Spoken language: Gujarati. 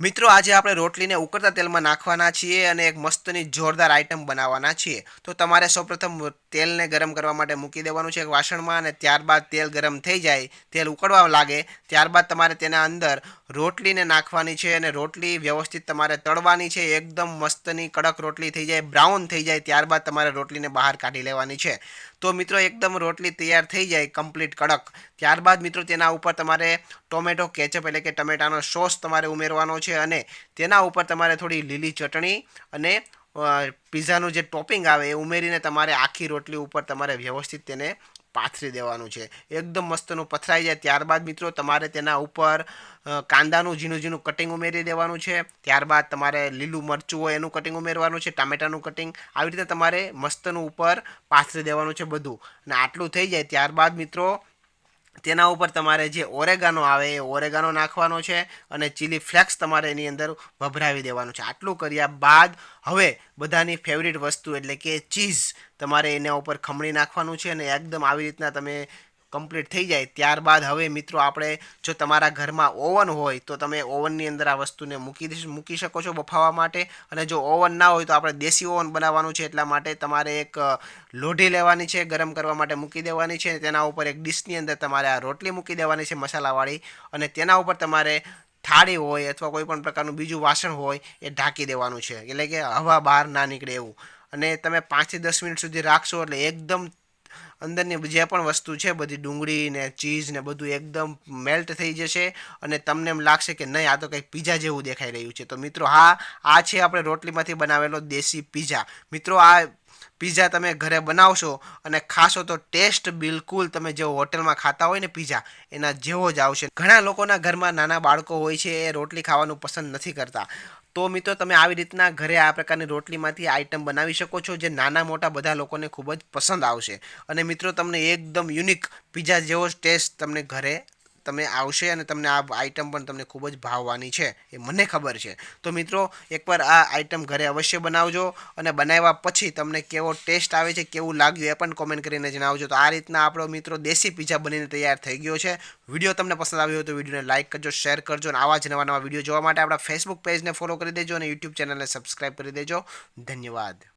મિત્રો, આજે આપણે રોટલીને ઉકળતા તેલમાં નાખવાના છીએ અને એક મસ્તની જોરદાર આઈટમ બનાવવાના છીએ. તો તમારે સૌપ્રથમ તેલને ગરમ કરવા માટે મૂકી દેવાનું છે એક વાસણમાં અને ત્યારબાદ તેલ ગરમ થઈ જાય, તેલ ઉકળવા લાગે, ત્યારબાદ તમારે તેના અંદર રોટલીને નાખવાની છે અને રોટલી વ્યવસ્થિત તમારે તળવાની છે. એકદમ મસ્તની કડક રોટલી થઈ જાય, બ્રાઉન થઈ જાય, ત્યારબાદ તમારે રોટલીને બહાર કાઢી લેવાની છે. તો મિત્રો એકદમ રોટલી તૈયાર થઈ જાય કમ્પ્લીટ કડક. ત્યારબાદ મિત્રો તેના ઉપર તમારે ટોમેટો કેચઅપ એટલે કે ટમેટાનો સોસ તમારે ઉમેરવાનો છે અને તેના ઉપર તમારે થોડી લીલી ચટણી અને પીઝાનું જે ટોપિંગ આવે એ ઉમેરીને તમારે આખી રોટલી ઉપર તમારે વ્યવસ્થિત તેને પાથરી દેવાનું છે. એકદમ મસ્તનું પથરાઈ જાય. ત્યારબાદ મિત્રો, તમારે તેના ઉપર કાંદાનું ઝીણું ઝીણું કટિંગ ઉમેરી દેવાનું છે. ત્યારબાદ તમારે લીલું મરચું હોય એનું કટિંગ ઉમેરવાનું છે, ટામેટાનું કટિંગ આવી રીતે તમારે મસ્તનું ઉપર પાથરી દેવાનું છે બધું. અને આટલું થઈ જાય. ત્યારબાદ મિત્રો તેના ઉપર તમારે જે ઓરેગાનો આવે એ ઓરેગાનો નાખવાનો છે અને ચીલી ફ્લેક્સ તમારે એની અંદર ભભરાવી દેવાનું છે. આટલું કર્યા બાદ હવે બધાની ફેવરિટ વસ્તુ એટલે કે ચીઝ તમારે એના ઉપર ખમણી નાખવાનું છે અને એકદમ આવી રીતના તમે કમ્પ્લીટ થઈ જાય. ત્યારબાદ હવે મિત્રો આપણે જો તમારા ઘરમાં ઓવન હોય તો તમે ઓવનની અંદર આ વસ્તુને મૂકી મૂકી શકો છો બફાવા માટે. અને જો ઓવન ના હોય તો આપણે દેશી ઓવન બનાવવાનું છે, એટલા માટે તમારે એક લોઢી લેવાની છે, ગરમ કરવા માટે મૂકી દેવાની છે તેના ઉપર એક ડીશની અંદર તમારે આ રોટલી મૂકી દેવાની છે મસાલાવાળી. અને તેના ઉપર તમારે થાળી હોય અથવા કોઈ પણ પ્રકારનું બીજું વાસણ હોય એ ઢાંકી દેવાનું છે. એટલે કે હવા બહાર ના નીકળે એવું. અને તમે પાંચથી દસ મિનિટ સુધી રાખશો એટલે એકદમ અંદરની જે પણ વસ્તુ છે, બધી ડુંગળી ને ચીઝ ને બધું એકદમ મેલ્ટ થઈ જશે અને તમને એમ લાગશે કે નહીં, આ તો કંઈક પીઝા જેવું દેખાઈ રહ્યું છે. તો મિત્રો, હા, આ છે આપણે રોટલીમાંથી બનાવેલો દેશી પીઝા મિત્રો, આ પીઝા તમે ઘરે બનાવશો અને ખાશો તો ટેસ્ટ બિલકુલ તમે જે હોટલમાં ખાતા હોય ને પીઝા, એના જેવો જ આવશે. ઘણા લોકોના ઘરમાં નાના બાળકો હોય છે, એ રોટલી ખાવાનું પસંદ નથી કરતા. તો મિત્રો, તમે આવી રીતના ઘરે આ પ્રકારની રોટલીમાંથી આઈટમ બનાવી શકો છો, જે નાના મોટા બધા લોકોને ખૂબ જ પસંદ આવશે. અને મિત્રો, તમને એકદમ યુનિક પીઝા જેવો ટેસ્ટ તમને ઘરે તમે આવશે અને તમને આ આઈટમ પણ તમને ખૂબ જ ભાવવાની છે એ મને ખબર છે. તો મિત્રો, એકવાર આ આઈટમ ઘરે અવશ્ય બનાવજો અને બનાવ્યા પછી તમને કેવો ટેસ્ટ આવે છે, કેવું લાગ્યું એ પણ કોમેન્ટ કરીને જણાવજો. તો આ રીતના આપણો મિત્રો દેશી પીઝા બનીને તૈયાર થઈ ગયો છે. વીડિયો તમને પસંદ આવ્યો તો વિડીયોને લાઇક કરજો શેર કરજો અને આવા જ નવા નવા વીડિયો જોવા માટે આપણા ફેસબુક પેજને ફોલો કરી દેજો અને યુટ્યુબ ચેનલને સબસ્ક્રાઈબ કરી દેજો. ધન્યવાદ.